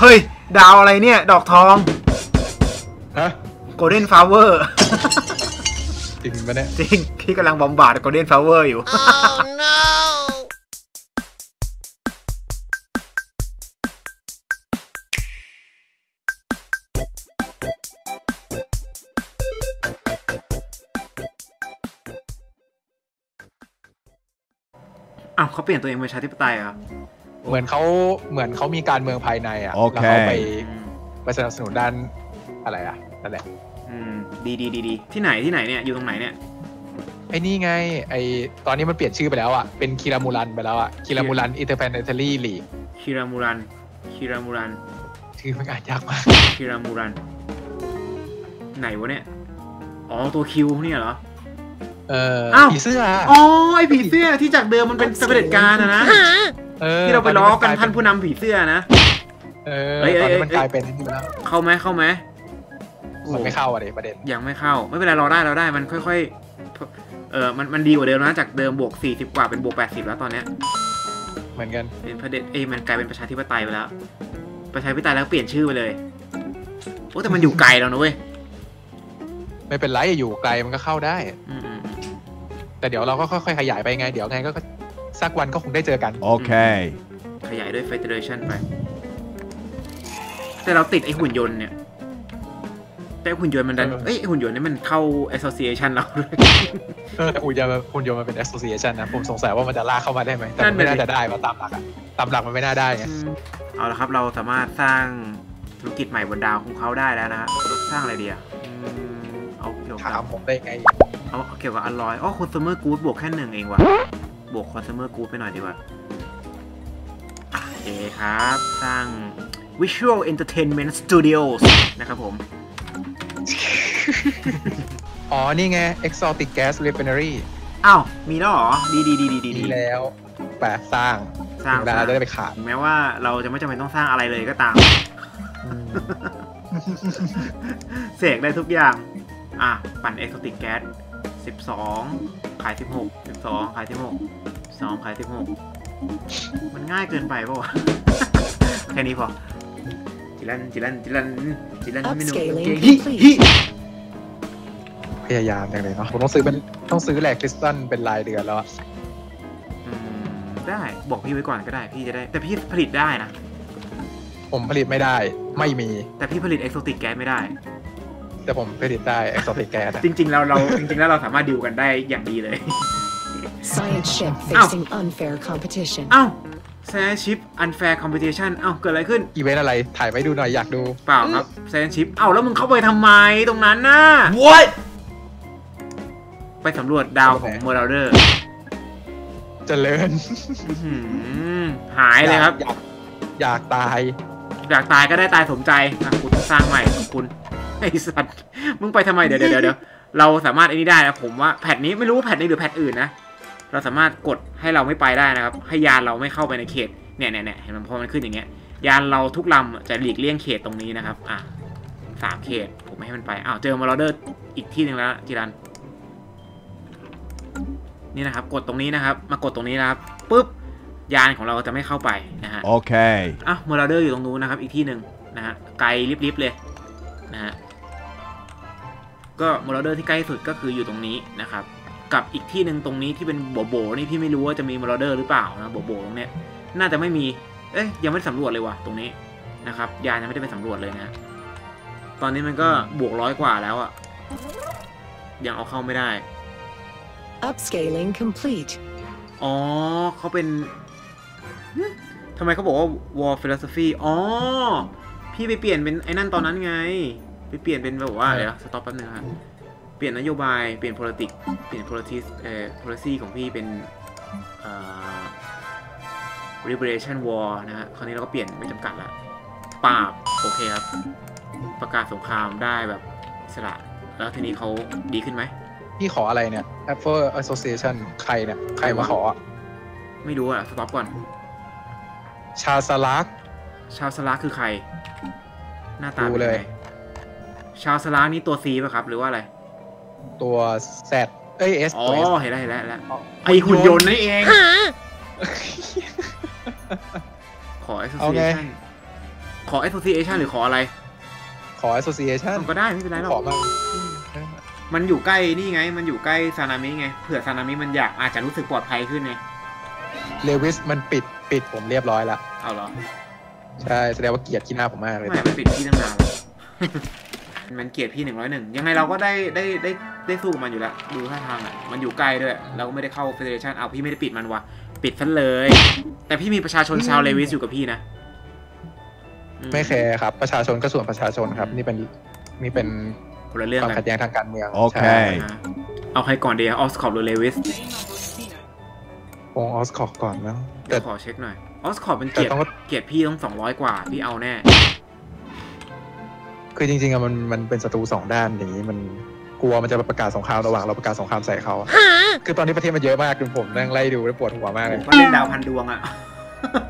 เฮ้ย ดาวอะไรเนี่ย ดอกทองฮะโกลเด้นฟลาเวอร์จริงปะเนี่ยจริงพี่กำลังบอมบาร์ดโกลเด้นฟลาเวอร์อยู่อ้าวเขาเปลี่ยนตัวเองเป็นประชาธิปไตยเหรอ เหมือนเขาเหมือนเขามีการเมืองภายในอะโอเคแล้วเขาไปอืมไปสนับสนุนด้านอะไรอะนั่นแหละอืมดีดีดีดีที่ไหนที่ไหนเนี่ยอยู่ตรงไหนเนี่ยไอ้นี่ไงไอ้ตอนนี้มันเปลี่ยนชื่อไปแล้วอะเป็นคิรามูรันไปแล้วอะคิรามูรันอินเตอร์แพนเดนทลีลีกคิรามูรันคิรามูรันชื่อมันอ่านยากมากคิรามูรัน ไหนวะเนี่ยอ๋อตัวคิวเนี่ยเหรอเอออ้าวผีเสื้ออ๋อไอผีเสื้อที่จากเดิมมันเป็นเสด็จการอะนะเออ ที่เราไปล้อกันตท่านผู้นำผีเสื้อนะเออเอ้ยเอ้ตยอนนี้มันเอ้ยกลายเป็นนี่ไปแล้วเข้าไหมเข้าไหมมันไม่เข้าอะดิประเด็นยังไม่เข้า ไม่เป็นไรเราได้เราได้มันค่อยๆ เออมันมันดีกว่าเดิมนะจากเดิมบวก40กว่าเป็นบวก80 แล้วตอนเนี้ยเหมือนกันเป็นประเด็นเอ้ยมันกลายเป็นประชาธิปไตยไปแล้ว ประชาธิปไตยแล้วเปลี่ยนชื่อไปเลยโอ้แต่มันอยู่ไกลแล้วนะเว้ยไม่เป็นไรอยู่ไกลมันก็เข้าได้อืมอืมอืมแต่เดี๋ยวเราก็ค่อยๆขยายไปไง เดี๋ยวไงก็ สักวันก็คงได้เจอกัน Okay. ขยายด้วย Federation ไป แต่เราติดไอหุ่นยนต์เนี่ย แต่หุ่นยนต์มันดัน เออเอ้ยไอ้หุ่นยนต์นี่มันเข้า Association เราด้วยเออหุ่นยนต์มันหุ่นยนต์มันเป็น association นะ ผมสงสัยว่ามันจะลากเข้ามาได้ไหม แต่นั่มันนน่ะไม่ดิน่าจะได้ว่าตามหลักอะตามหลักมันไม่น่าได้ไงอืมเอาละครับเราสามารถสร้างธุรกิจใหม่บนดาวของเขาได้แล้วนะฮะสร้างอะไรดีอะอืมเอาเกี่ยวถากับมผมได้ไง เอาเกี่ยวกับอลลอยอ๋อ consumer good บวกแค่หนึ่งเองว่ะ บวก consumer good ไปหน่อยดีกว่าอะโอเคครับ สร้าง visual entertainment studios นะครับผม อ๋อ นี่ไง exotic gas refinery อ้าว มีแล้วเหรอ ดีดีดีดีดีดีแล้วแปะสร้างสร้างถึเวลาจะได้ไปขายถึงแม้ว่าเราจะไม่จำเป็นต้องสร้างอะไรเลยก็ตาม เสกได้ทุกอย่าง อะ ปั่นเอ็กโซติกแก๊ส 12 ขาย 16 12 ขาย 16 2ขาย 16 มันง่ายเกินไปปะวะ แค่นี้พอ จิลัน จิลัน จิลัน จิลันไม่หนุ่ม Upscaling เก่งฮิ complete ฮิพยายามจังเลยเนาะผมต้องซื้อเป็นต้องซื้อแหลกคริสตัลเป็นรายเดือนแล้วอะอืมได้บอกพี่ไว้ก่อนก็ได้พี่จะได้ แต่พี่ผลิตได้นะ ผมผลิตไม่ได้ไม่มี แต่พี่ผลิตเอ็กโซติกแก๊สไม่ได้ แต่ผมผลิตได้ exotic gas อะจริงๆแล้วเราจริงๆแล้วเราสามารถดิวกันได้อย่างดีเลย Science ship Ow. facing unfair competition. เอ้าแซนชิปอันแฟร์คอมเพติชันเอ้าเกิดอะไรขึ้น อีเวนต์อะไรถ่ายไว้ดูหน่อยอยากดู เปล่าครับแซนชิปเอ้าแล้วมึงเข้าไปทำไมตรงนั้นน่ะ What? ไปสำรวจดาวของเมอร์เดอร์เจริญหายเลยครับ อยากอยากตาย อยากตายก็ได้ตายสมใจอะกูต้องสร้างใหม่ขอบคุณ ไอ้สัตว์มึงไปทำไมเดี๋ยวเดี๋ยวเดี๋ยวเราสามารถไอ้นี่ได้นะผมว่าแพทนี้ไม่รู้ว่าแพทนี้หรือแพทอื่นนะเราสามารถกดให้เราไม่ไปได้นะครับ ให้ยานเราไม่เข้าไปในเขตเนี่ยเนี่ยเนี่ยเห็นมันพอมันขึ้นอย่างเงี้ย ยานเราทุกลำจะหลีกเลี่ยงเขตตรงนี้นะครับ อะสามเขต ผมไม่ให้มันไปอ้าวเจอมาร์เดอร์อีกที่หนึ่งแล้วจิรันนี่นะครับ กดตรงนี้นะครับ มากดตรงนี้นะครับปุ๊บยานของเราจะไม่เข้าไปนะฮะ Okay. อะเมอร์เดอร์อยู่ตรงนู้นนะครับ อีกที่หนึ่งนะฮะไกลลิบๆเลยนะฮะ ก็เมอร์เดอร์ที่ใกล้ที่สุดก็คืออยู่ตรงนี้นะครับ กับอีกที่หนึ่งตรงนี้ที่เป็นโบโบนี่พี่ไม่รู้ว่าจะมีเมอร์เดอร์หรือเปล่านะโบโบตรงเนี้ยน่าจะไม่มี เอ้ยยังไม่ได้สำรวจเลยว่ะตรงนี้นะครับยานยังไม่ได้ไปสำรวจเลยนะตอนนี้มันก็บวกร้อยกว่าแล้วอะยังเอาเข้าไม่ได้ Upscaling complete. อ๋อเขาเป็นหึทำไมเขาบอกว่า war philosophy อ๋อ พี่ไปเปลี่ยนเป็นไอ้นั่นตอนนั้นไง ไปเปลี่ยนเป็นแบบว่าเออเดี๋ยวสต็อปแป๊บนึงครับเปลี่ยนนโยบายเปลี่ยน politics เปลี่ยน politics เอ่อ policy ของพี่เป็นเอ่อ liberation war นะฮะคราวนี้เราก็เปลี่ยนไม่จำกัดละปราบโอเคครับ ประกาศสงครามได้แบบอิสระแล้วทีนี้เขาดีขึ้นไหมพี่ขออะไรเนี่ย Apple Association ใครเนี่ย ใครมาขออะไม่รู้อะสต็อปก่อน ชาสลัก ชาวสลาคือใคร หน้าตาดูเป็นเลยังยไง ชาวสลานี่ตัว C ป่ะครับ หรือว่าอะไร ตัว Z เอ้ย S อ๋อ ตัว S เห็นแล้วเห็นแล้วเห็นแล้วอ๋อไอหุ่นยนต์นี่เอง ขอ เอาไง association ขอ association หรือขออะไร ขอ association ก็ได้ไม่เป็นไรหรขออก มามันอยู่ใกล้นี่ไง มันอยู่ใกล้ซานามิไง เผื่อซานามิมันอยากอาจจะรู้สึกปลอดภัยขึ้นไง เลวิสมันปิดปิดผมเรียบร้อยแล้วเอาเหรอ ใช่ แสดงว่าเกลียดขี้หน้าผมมากเลย ไม่มันปิดพี่ตั้งนานแล้ว มันเกลียดพี่หนึ่งร้อยหนึ่งยังไงเราก็ได้ได้ได้ได้สู้กับมันอยู่แล้ว ดูท่าทางอะ มันอยู่ใกล้ด้วย เราก็ไม่ได้เข้าเฟเดเรชันเอาพี่ไม่ได้ปิดมันวะปิดซะเลย แต่พี่มีประชาชนชาวเลวิสอยู่กับพี่นะอืไม่แคร์ครับ ประชาชนก็ส่วนประชาชนครับ นี่เป็นนี่เป็นคนละเรื่องความกัขัดนแย้งทางการเมืองโอเคใช่อ่าเอาใครก่อนดีออสคอปหรือเลวิสวงออสคอกก่อนแล้วเดี๋แต่ยวขอเช็คหน่อยออสคอปเป็นเกียรติแต่ต้องเกียรติพี่ต้องสองร้อยกว่า พี่เอาแน่ คือจริงๆอะมันมันเป็นศัตรูสองด้านอย่างนี้มันกลัวมันจะประกาศสงครามระหว่างเราประกาศสงครามใส่เขาอะคือตอนนี้ประเทศมันเยอะมากจนผมนั่งไล่ดูแล้วปวดหัวมากเลยก็เล่นดาวพันดวงอะ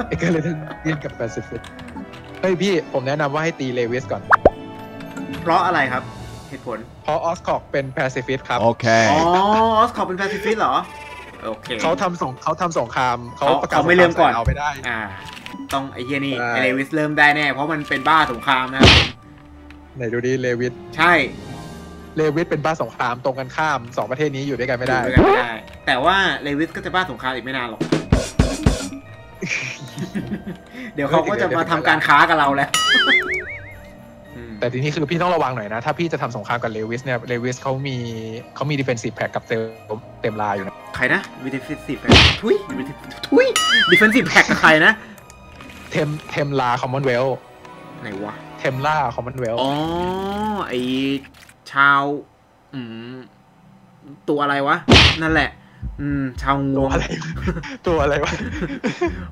ไอ้ก็เลยเรียนกับแปซิฟิกเฮ้ยพี่ผมแนะนำว่าให้ตีเลวิสก่อน เพราะอะไรครับ เหตุผล เพราะออสคอกเป็นแปซิฟิกครับ อ๋อ Okay. ออสคอปเป็นแปซิฟิกเหรอ โอเค เขาทำสงเขาทำสงครามเขาเขาประกาศเขาไม่เริ่มก่อนสงคาใส่เราไม่ได้ อ่า ต้องไอ้เฮียนี่ใช่ไอเลวิสเริ่มได้แน่ เพราะมันเป็นบ้าสงครามนะครับผม ไหนดูดิเลวิสใช่เลวิสเป็นบ้าสงครามตรงกันข้ามสองประเทศนี้อยู่ด้วยกันไม่ได้อยู่ด้วยกันไม่ได้ แต่ว่าเลวิสก็จะบ้าสงครามอีกไม่นานหรอก เดี๋ยวเขาก็จะมาทำการค้ากับเราแล้วอืมแต่ทีนี้คือพี่ต้องระวังหน่อยนะ ถ้าพี่จะทำสงครามกับเลวิสเนี่ยเลวิสเขามีเขามีดิเฟนซีฟแพ็กกับเต็มเต็มลาอยู่นะใครนะวิดิฟิสิฟทุยทุยดิเฟนซีฟแพ็กกับใครนะ เทมเทมลาคอมมอนเวล ไหนวะ เทมลาคอมมอนเวลอ๋อ ไอชาวอืมตัวอะไรวะ นั่นแหละ อืม ชาวงตัววงอะไร ตัวอะไรวะ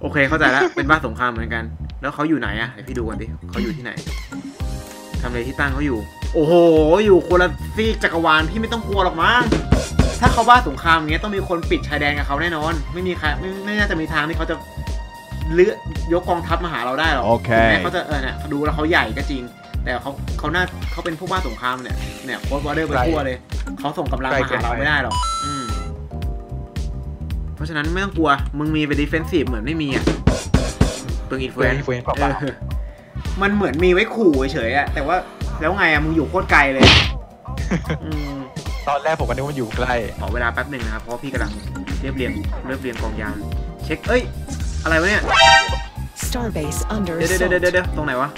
โอเคเข้าใจแล้ว เป็นบ้านสงครามเหมือนกัน แล้วเขาอยู่ไหนอะเดี๋ยวพี่ดูกันดิเขาอยู่ที่ไหนทำอะไรที่ตั้งเขาอยู่ โอ้โห อยู่คนละซีกจักรวาลพี่ไม่ต้องกลัวหรอกมั้งถ้าเขาบ้าสงครามอย่างเงี้ยต้องมีคนปิดชายแดนกับเขาแน่นอน ไม่มีใครไม่ไม่น่าจะมีทางที่เขาจะ เลือกยกกองทัพมาหาเราได้หรอกโอเค ถึงแม้เขาจะเออเนี่ยดูแล้วเขาใหญ่ก็จริง แต่เขาเขาน่าเขาเป็นผู้บ้าสงครามเนี่ยเนี่ยโค้ดวอเดอร์ไปทั่วเลยเขาส่งกำลังมาหาเราไม่ได้หรอกอืมเพราะฉะนั้นไม่ต้องกลัว มึงมีเป็นดิเฟนซีฟเหมือนไม่มีอะเปลืองอินฟลูเพื่เออนนอินฟลูเอนซ์เปล่ามันเหมือนมีไว้ขู่เฉยๆอะแต่ว่าแล้วไงอะมึงอยู่โคตรไกลเลย อืมๆตอนแรกผมก็นึกว่ามันอยู่ใกล้ ขอเวลาแป๊บหนึ่งนะครับ เพราะว่าพี่กำลังเรียบเรียงเรียบเรียงกองยานเช็ค เอ้ย อะไรวะเนี่ย Starbase under เดี๋ยวเดี๋ยวเดี๋ยว assault. เดี๋ยวตรงไหนวะ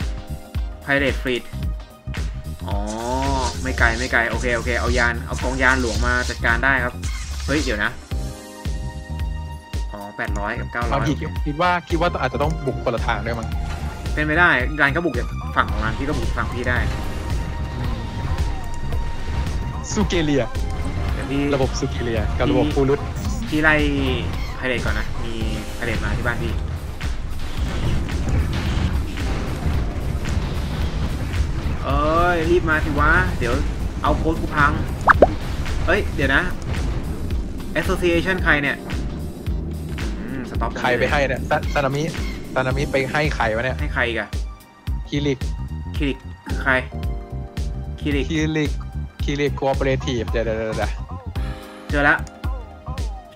Pirate Fleet อ๋อ ไม่ไกลไม่ไกล โอเคโอเค เอายาน เอากองยานหลวงมาจัดการได้ครับ เฮ้ย เดี๋ยวนะ อ๋อแปดร้อยกับเก้าร้บาองยทีคิดว่าคิดว่าอาจจะต้องบุกคนละทางด้วยมั้ง เป็นไม่ได้ร้านก็บุกจากฝั่งของร้านพี่ก็บุกฝั่งพี่ได้ซูเกเลียแต่พี่ระบบซูเกเลีย กับระบบฟูรุตพี่ไล่ ไพเรตก่อนนะ มีไพเรตมาที่บ้านพี่เอ้ยรีบมาสิวะ เดี๋ยวเอาโค้ดกูพัง เอ้ย เดี๋ยวนะ Association ใครเนี่ยอืมสต็อปใครไปให้เนี่ยซาซานามิซานามิไปให้ใครวะเนี่ย ให้ใครอีกอะคิริกคิริกคือใครคิริกคิริกคิริกคอเปอเรทีฟเดี๋ยวเดี๋ยวเดี๋ยวเดี๋ยวเจอละ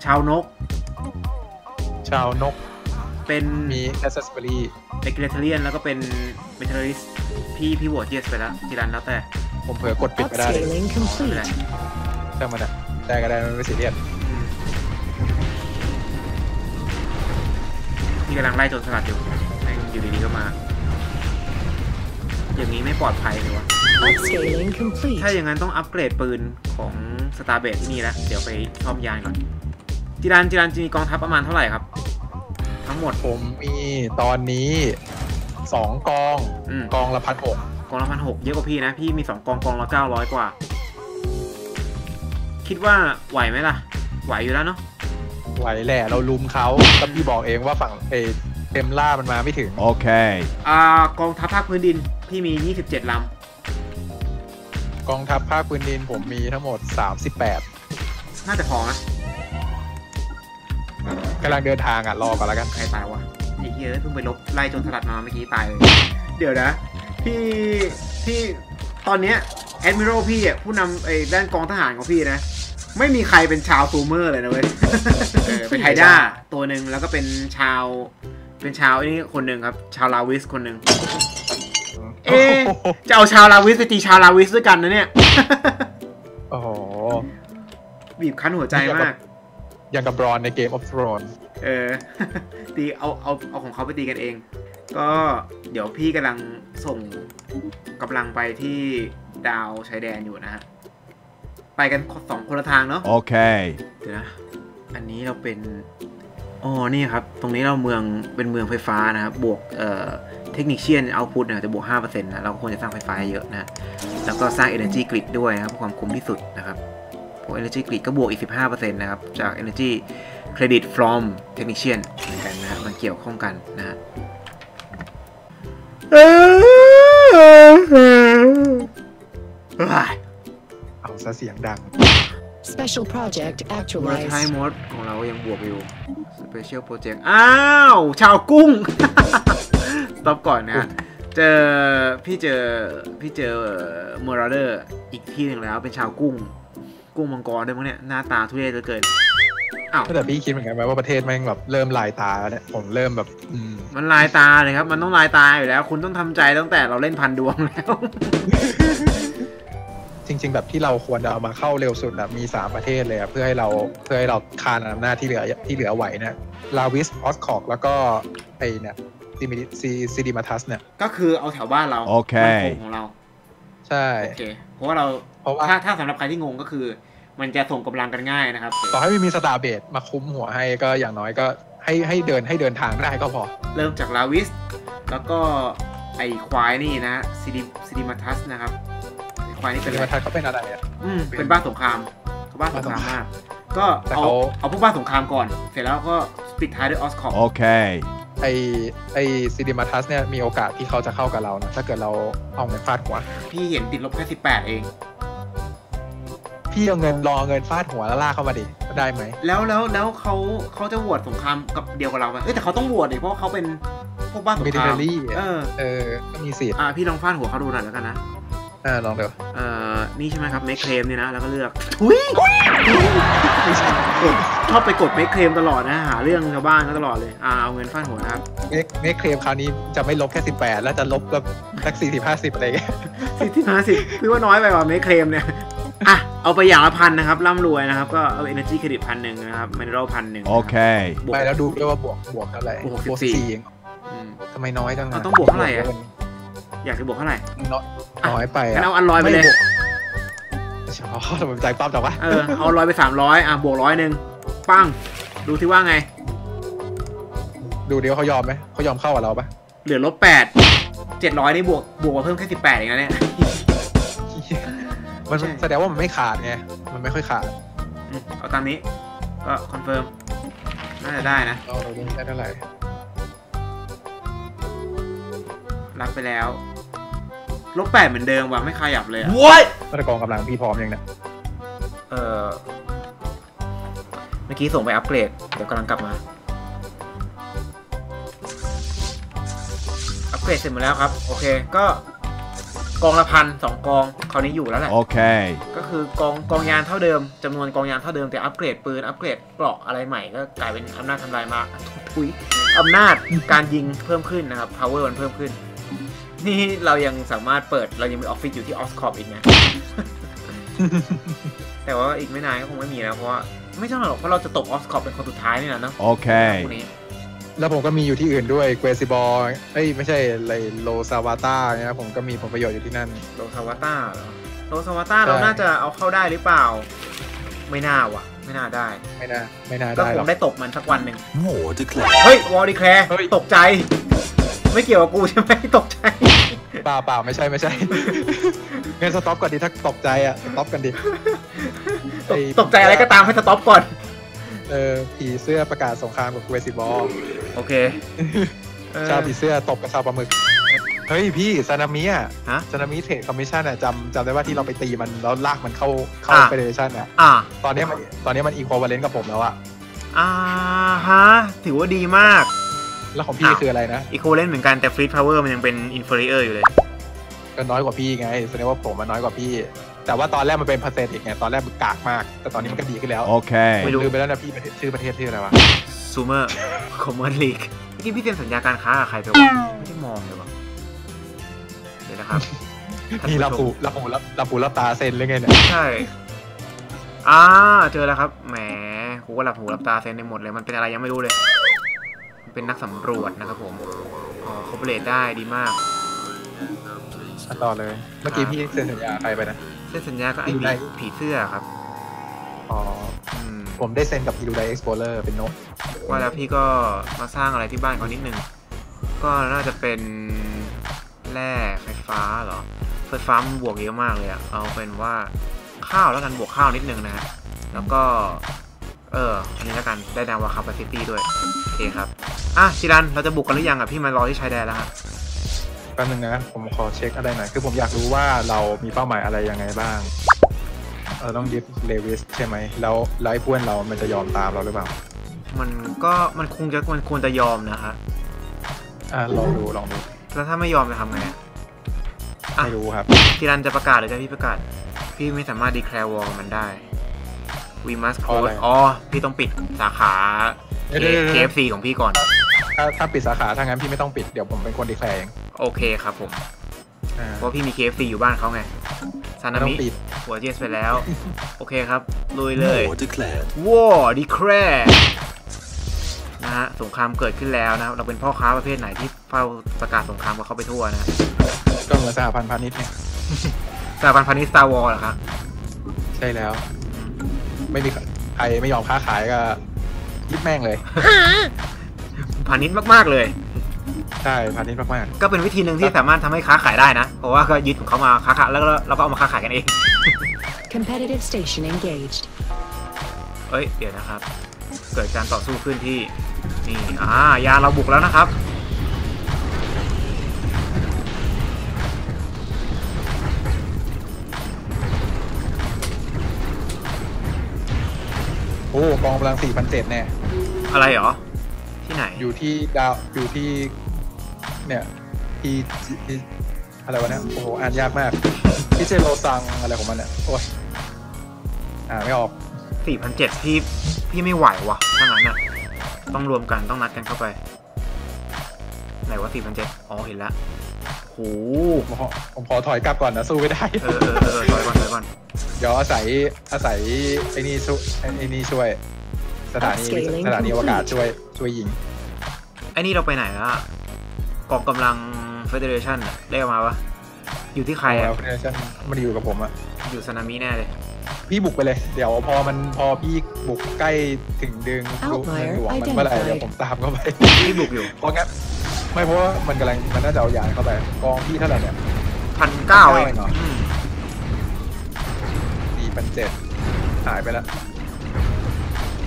ชาวนก ชาวนก เป็นมีแอสเซสเบอรี่เ e ก u เทเรียนแล้วก็เป็นเมทัลลิสพี่พี่โหวตเยสไปแล้วที่ร้านแล้วแต่ผมเผลอกดปิดไปได้ Upscaling ไม่เป็น complete. ไรช่างมันอะได้ก็ได้มันไม่ซีเรียสอืมพี่กำลังไล่โจรสลัดอยู่แม่งอยู่ดีๆก็มา อย่างนี้ไม่ปลอดภัยเลยวะ Upscaling complete. ถ้าอย่างนั้นต้องอัปเกรดปืนของสตาร์เบสที่นี่แล้ว เดี๋ยวไปซ่อมยานก่อนจิรันจิรันจะมีกองทัพประมาณเท่าไหร่ครับทั้ง หมด ผมมีตอนนี้สองกองอืม กองละพันหกกองละพันหกเยอะกว่าพี่นะ พี่มีสองกองกองละเก้าร้อยกว่า คิดว่าไหวไหมล่ะ ไหวอยู่แล้วเนาะไหวแหละเราลุมเขาแล้วพี่บอกเองว่าฝั่งเอเต็มล่ามันมาไม่ถึง Okay. อ่ากองทัพภาคพื้นดิน พี่มี 27ลกองทัพภาคพื้นดินผมมีทั้งหมด 38ำน่าจะพอนะ กำลังเดินทางอะรอก่อนแล้วกันใครตายวะไอ้เหี้ยเพิ่งไปลบไล่โจนสลัดมาเมื่อกี้ตายเลย เดี๋ยวนะพี่พี่ตอนเนี้ยแอดมิ l พี่อะผู้นำไอ้ด้านกองทหารของพี่นะ ไม่มีใครเป็นชาวซูเมอร์เลยนะเว้ยเออเป็นไฮด้าตัวหนึ่งแล้วก็เป็นชาวเป็นชาวไอ้นี่คนหนึ่งครับ ชาวลาวิสคนหนึ่งเอ๊ะจะเอาชาวลาวิสไปตีชาวลาวิสด้วยกันนะเนี่ยโอ้โหบีบคั้นหัวใจมาก อย่างกับบรอนในเกม of Thrones เออตีเอาเอาเอาของเขาไปตีกันเอง ก็เดี๋ยวพี่กำลังส่งกำลังไปที่ดาวชายแดนอยู่นะฮะ ไปกันสองคนละทางเนาะ Okay. เดี๋ยวนะอันนี้เราเป็นอ๋อนี่ครับ ตรงนี้เราเมืองเป็นเมืองไฟฟ้านะครับบวกเอ่อเทคนิคเชียนเอาพุตเนี่ยจะบวก5%นะเราก็ควรจะสร้างไฟฟ้าเยอะนะ แล้วก็สร้าง Energy Grid ด้วยนะครับเพื่อความคุ้มที่สุดนะครับ พวก Energy Grid ก็บวกอีก 15%นะครับ จาก Energy Credit from Technician เหมือนกันนะฮะมันเกี่ยวข้องกันนะฮะเฮ้ยเอาซะเสียงดัง Special project เวอร์ไท actualized. มอดของเรายังบวกอยู่ Special Project อ้าว ชาวกุ้งสต็อปก่อนนะฮะเจอพี่เจอพี่เจอเมอร์เดอร์อีกที่หนึ่งแล้วเป็นชาวกุ้ง กุ้งมังกรด้วยมั้งเนี่ยหน้าตาทุเรศเหลือเกินอ้าวแต่พี่คิดเหมือนกันไหมว่าประเทศแม่งแบบเริ่มลายตาแล้วเนี่ยผมเริ่มแบบอืมมันลายตาเลยครับ มันต้องลายตาอยู่แล้ว คุณต้องทำใจตั้งแต่เราเล่นพันดวงแล้ว จริง ๆ แบบที่เราควรจะเอามาเข้าเร็วสุดแบบมี3ประเทศเลยอะเพื่อให้เราเพื่อให้เราคานอำนาจที่เหลือที่เหลือไหวเนี่ยลาวิสออสคอกแล้วก็ไอเนี่ยซิมิซีซิดิมาทัสเนี่ยก็คือเอาแถวบ้านเราโอเค บ้านโป่งของเราใช่ โอเคเพราะว่าเรา เพราะว่าถ้าถ้าสำหรับใครที่งงก็คือ มันจะส่งกำลังกันง่ายนะครับ ต่อให้ไม่มีสตาร์เบดมาคุ้มหัวให้ก็อย่างน้อยก็ให้ให้เดินให้เดินทางได้ก็พอ เริ่มจากลาวิส แล้วก็ไอควายนี่นะซิดิซิดิมาทัสนะครับไอควายนี่ซิเป็นดิอะไรมาทัสเขาเป็นอะไรอะอืมเป็นบ้านสงครามเขาบ้านสงครามมากก็แต่เอาเขาเอาพวกบ้านสงครามก่อน เสร็จแล้วก็ปิดท้ายด้วยออสคอป Okay. ไอไอซิดิมาทัสเนี่ยมีโอกาสที่เขาจะเข้ากับเรานะถ้าเกิดเราเอาเงินฟาดหัว พี่เห็นติดลบแค่สิบแปดเอง พี่เอาเงินรอเงินฟาดหัวแล้วลากเข้ามาดิได้ไหมแล้วแล้วแล้วเขาเขาจะโหวตสงครามกับเดียวกับเราไหมเอ้ยแต่เขาต้องโหวตดิเพราะเขาเป็นพวกบ้านสงมิคลิราเทอมรี่เออเออก็มีสิทธิ์อ่าพี่ลองฟาดหัวเขาดูหน่อยแล้วกันนะอ่าลองเดี๋ยวเอ่อนี่ใช่ไหมครับ make claim เนี่ยนะแล้วก็เลือกทุยชอบไปกด make claim ตลอดนะหาเรื่องชาวบ้านก็ตลอดเลยอ่าเอาเงินฟาดหัวนะครับเมคเมคเคลมคราวนี้จะไม่ลบแค่18แล้วจะลบแบบสัก40 50อะไรอย่างเงี้ยสิบที่ห้าสิบพี่ว่าน้อยไปว่ะ make claim เนี่ยอะ เอาไปอย่างละพันนะครับร่ำรวยนะครับ ก็เอา energy credit พันหนึ่งนะครับ mineral พันหนึ่ง Okay. บวกไปแล้วดูด้วยว่าบวกบวกเท่าไหร่บวกบวก14สี่เองอืมทำไมน้อยจังะเอาต้องบวกเท่าไหร่อะอยากจะบวกเท่าไหร่น้อยน้อยไปงั้นอะเอาอันร้อยไปเลยม่บวกอ๋อทำไมใจป้อมจังวะเออเอาร้อยไปสามร้อยอะบวกร้อยหนึ่งปั้งดูที่ว่าไง ดูเดี๋ยวเขายอมไหมเขายอมเข้ากับเราปะเหลือลบแปดเจ็ดร้อยนี่บวกบวกมาเพิ่มแค่สิบแปดเองนะเนี่ย มันใช่ แสดงว่ามันไม่ขาดไง มันไม่ค่อยขาดอืมเอาตามนี้ ก็คอนเฟิร์ม น่าจะได้นะ เราเราดูได้เท่าไหร่รับไปแล้ว ลบแปดเหมือนเดิมว่ะ ไม่ขยับเลยอะ What? มาตรกองกำลังพี่พร้อมยังเนี่ยเออเมื่อกี้ส่งไปอัปเกรด เดี๋ยวกำลังกลับมา อัปเกรดเสร็จหมดแล้วครับ โอเค ก็ กองละพันสองกองคราวนี้อยู่แล้วแหละ Okay. ก็คือกองกองยานเท่าเดิมจำนวนกองยานเท่าเดิมแต่อัปเกรดปืนอัปเกรดเกราะอะไรใหม่ก็กลายเป็นอำนาจทำลายมาทุยอำนาจการยิงเพิ่มขึ้นนะครับ power มันเพิ่มขึ้น นี่เรายังสามารถเปิดเรายังมีออฟฟิศอยู่ที่ออสคอปอีกนะ แต่ว่าอีกไม่นานก็คงไม่มีแล้วเพราะว่าไม่ใช่หรอกเพราะเราจะตกออสคอปเป็นคนสุดท้ายนี่แหละเนาะ Okay. พวกนี้ แล้วผมก็มีอยู่ที่อื่นด้วยเกวซิบอลเอ้ยไม่ใช่อะไรโลซาวาต้าเนี่ยผมก็มีผลประโยชน์อยู่ที่นั่น โลซาวาต้าเหรอโลซาวาต้าใช่เราน่าจะเอาเข้าได้หรือเปล่า ไม่น่าว่ะ ไม่น่าได้ ไม่น่าไม่น่าก็ได้คหรอกงได้ตกมันสักวันหนึ่ง War declared. เฮ้ยวอลดีแคลร์เฮ้ยตกใจ ไม่เกี่ยวกับกูใช่ไหมตกใจเปล่าเปล่าไม่ใช่ไม่ใช่งั้นสต็อปก่อนดิถ้าตกใจอะสต็อปกันดิตกไอ้ตกใจอะไรก็ตามให้สต็อปก่อน เออผีเสื้อประกาศสงครามกับเกวซิบอลโอเคเออชาวผีเสื้อตบกับชาวปลาหมึก เฮ้ยพี่ซานามิอะฮะ ซานามิเทรดคอมมิชชั่นอะจำจำได้ว่าที่เราไปตีมันแล้วลากมันเข้าเข้าอะ เฟเดเรชันอะ อ่า ตอนนี้มันตอนนี้มันอีควอลเลนกับผมแล้วอะ อ่าฮะ ถือว่าดีมาก แล้วของพี่อ้าวคืออะไรนะ อีโคเล่นเหมือนกันแต่ฟรี e พาวเวอร์มันยังเป็นอินฟ e เ i อร์อยู่เลย ก็น้อยกว่าพี่ไง แสดงว่าผมมันน้อยกว่าพี่ แต่ว่าตอนแรกมันเป็นเปอร์เซ็นต์อีกไงตอนแรกมันกากมาก แต่ตอนนี้มันก็ดีขึ้นแล้ว Okay. ไม่รู้ ลืมไปแล้วนะพี่ประเทศชื่อประเทศชื่ออะไรวะซูเมอร์คอมมอนลีกเมื่อกี้พี่เซ็นสัญญาการค้ากับใครไปวะไม่ได้มองเลยวะเดี๋ยวนะครับท่นี่ผู้รับชหูมรับหูรับรับหูรับตาเซ็นเลยไงเนี่ยใช่ อ่า เจอแล้วครับ แหม กูก็หลับหูหลับตาเซ็นในหมดเลย มันเป็นอะไรยังไม่รู้เลย มันเป็นนักสำรวจนะครับผม อ๋อคอมเพลตได้ดีมากอะต่อเลย เมื่อกี้พี่เซ็นสัญญาใครไปนะ เส้นสัญญาก็ไอ้อยู่ผีไหนผีเสื้อครับ อ๋ออืมผมได้เซ็นกับ Ilu Dai Explorer เป็นนกว่าแล้วพี่ก็มาสร้างอะไรที่บ้านเขานิดนึง ก็น่าจะเป็นแร่ไฟฟ้าเหรอไฟฟ้ามันบวกเยอะมากเลยอะเอาเป็นว่าข้าวแล้วกันบวกข้าวนิดนึงนะฮะ แล้วก็ เอออันนี้แล้วกันได้ดาวาคาปาซิตี้ด้วย โอเคครับ อะจิรัน เราจะบุกกันหรือยังอะพี่มารอที่ชายแดนแล้วฮะ แป๊บนึงนะ ผมขอเช็คอะไรหน่อย คือผมอยากรู้ว่าเรามีเป้าหมายอะไรยังไงบ้าง เราต้องยึดเลวิสใช่ไหม แล้วแล้วไอ้เพื่อนเรามันจะยอมตามเราหรือเปล่า มันก็มันคงจะมันควรจะยอมนะฮะ อะลองดูลองดู แล้วถ้าไม่ยอมจะทำไงอะอะไม่รู้ครับจิรันจะประกาศหรือจะพี่ประกาศ พี่ไม่สามารถ declare war กับมันได้ we must เพราะอะไร close อ๋อ พี่ต้องปิดสาขาเดี๋ยวเดี๋ยวเดี๋ยว KFC ของพี่ก่อน ถ้าถ้าปิดสาขาถ้างั้นพี่ไม่ต้องปิดเดี๋ยวผมเป็นคนดีแคลร์เองโอเคครับผม อ่าเพราะพี่มี KFC อยู่บ้านเขาไงซาไม่นาต้อมิงปิด หัวเจสไปแล้ว โอเคครับ ลุยเลย War declared. war declare นะฮะสงครามเกิดขึ้นแล้วนะครับเราเป็นพ่อค้าประเภทไหนที่เฝ้าประกาศสงครามกับเขาไปทั่วนะก็เหมือนสหพันธ์พาณิชย์เนี่ยสถาบันพาณิชย์ Star Wars เหรอครับใช่แล้ว ไม่มีใครไม่ยอมค้าขายก็ยึดแม่งเลยพาณิชย์มากๆเลย ใช่พาณิชย์มากก็เป็นวิธีหนึ่งที่สามารถทำให้ค้าขายได้นะ เพราะว่าก็ยึดของเขามาค้าขายแล้วก็เราก็เอามาค้าขายกันเอง Competitive station engaged. เอ้ย เดี๋ยวนะครับ เกิดการต่อสู้ขึ้นที่ นี่ อ่า ยาเราบุกแล้วนะครับ ๆ โอ้กองกำลัง4 0 0แน่ อะไรเหรอ ที่ไหน อยู่ที่ดาวอยู่ที่ เนี่ยที่ที่อะไรวะเนี่ยโอ้โหอ่านยากมากที่เจโรซังอะไรของมันเนี่ยโอ้ยอ่านไม่ออก4,007พี่พี่ไม่ไหววะถ้างั้นอะต้องรวมกันต้องนัดกันเข้าไป ไหนว่า4,007อ๋อเห็นแล้วโหผมขอผมขอถอยกลับก่อนนะสู้ไม่ได้ เออเออเออถอยก่อนถอยก่อน เดี๋ยวอาศัยอาศัยไอ้นี่ช่วยไอ้นี่ช่วย สถานี Upscaling สถานีอวกาศช่วยช่วยยิงไอ้นี่เราไปไหนแล้วอะกองกำลัง Federation อะได้ออกมาปะอยู่ที่ใครอะแล้วเนี่ยฉันมันอยู่กับผมอะอยู่ซานามิแน่เลย พี่บุกไปเลย เดี๋ยวพอมันพอพี่บุกใกล้ถึงดึงลูกเมืองหลวงมันเมื่อไหร่เดี๋ยวผมตามเข้าไปพี่บุกอยู่เพราะงั้นไม่เพราะว่ามันกำลังมันน่าจะเอายานเข้าไปกองพี่เท่าไหร่เนี่ยพันเก้าเองเองเหรออืมสี่พันเจ็ดหายไปแล้ว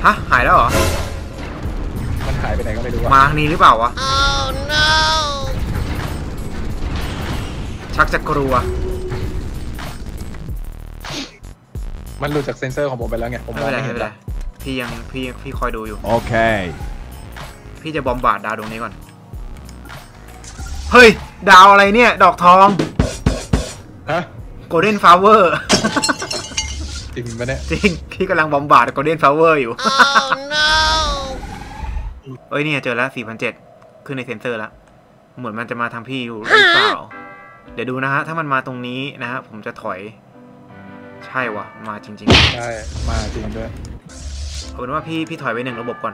ฮะหายแล้วเหรอ มันหายไปไหนก็ไม่รู้มาอะทางนี้หรือเปล่าวะชักจะกลัว มันหลุดจากเซ็นเซอร์ของผมไปแล้วไง ผมไม่มองเป็นไรไม่ไม่เห็นเป็นไรละพี่ยังพี่พี่คอยดูอยู่ Okay. พี่จะบอมบาร์ดดาวดวงนี้ก่อน เฮ้ย ดาวอะไรเนี่ย ดอกทองฮะ โกลเด้นฟลาเวอร์ จริงปะเนี่ย จริง พี่กำลังบอมบาร์ดโกลเด้นฟลาเวอร์อยู่เอ้ยเนี่ยเจอแล้ว4,007ขึ้นในเซ็นเซอร์แล้ว เหมือนมันจะมาทางพี่อยู่หรือเปล่า เดี๋ยวดูนะฮะ ถ้ามันมาตรงนี้นะฮะ ผมจะถอย ใช่วะมาจริงใช่ มาจริงด้วยๆเอาเป็นว่าพี่พี่ถอยไปหนึ่งระบบก่อน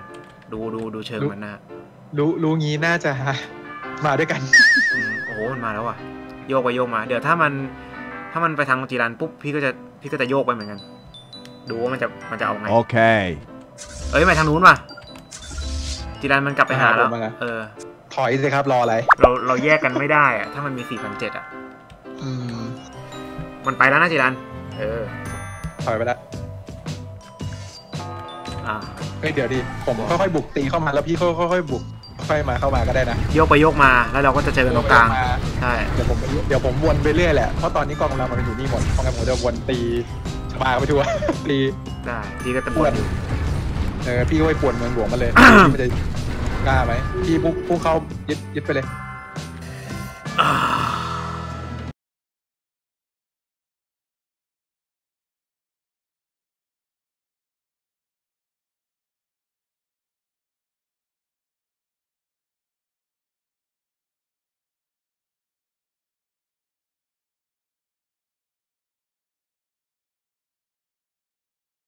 ดูดูดูเชิงมันนะฮะรู้รู้งี้น่าจะมาด้วยกันอืมโอ้โหมันมาแล้วว่ะ โยกไปโยกมา เดี๋ยวถ้ามัน ถ้ามันไปทางจีรันปุ๊บพี่ก็จะพี่ก็จะโยกไปเหมือนกัน ดูว่ามันจะมันจะเอาไง Okay. เอ้ยมาทางนู้นว่ะจีรันมันกลับไปหาแล้วหาผมมาแล้วเออ ถอยสิครับรออะไร เราเราแยกกันไม่ได้อะถ้ามันมี4,007อะอืมมันไปแล้วนะจีรัน เออ ถอยไปแล้วอ่าเฮ้ยเดี๋ยวดิผมค่อยๆบุกตีเข้ามาแล้วพี่ค่อยๆบุกค่อยมาเข้ามาก็ได้นะโยกไปโยกมาแล้วเราก็จะเจอกันตรงกลางมา ใช่เดี๋ยวผมเดี๋ยวผมวนไปเรื่อยแหละเพราะตอนนี้กองกำลังมันอยู่นี่หมดเพราะงั้นผมจะวนตีชบาไปทั่ว ตีได้พี่ก็จะปบ่วนนอยู่เออพี่ก็ไปปวนเมืองหลวงมาเลยพี่มันจะกล้าไหมพี่พุ่งพุ่งเข้ายึดยึดไปเลยอ่า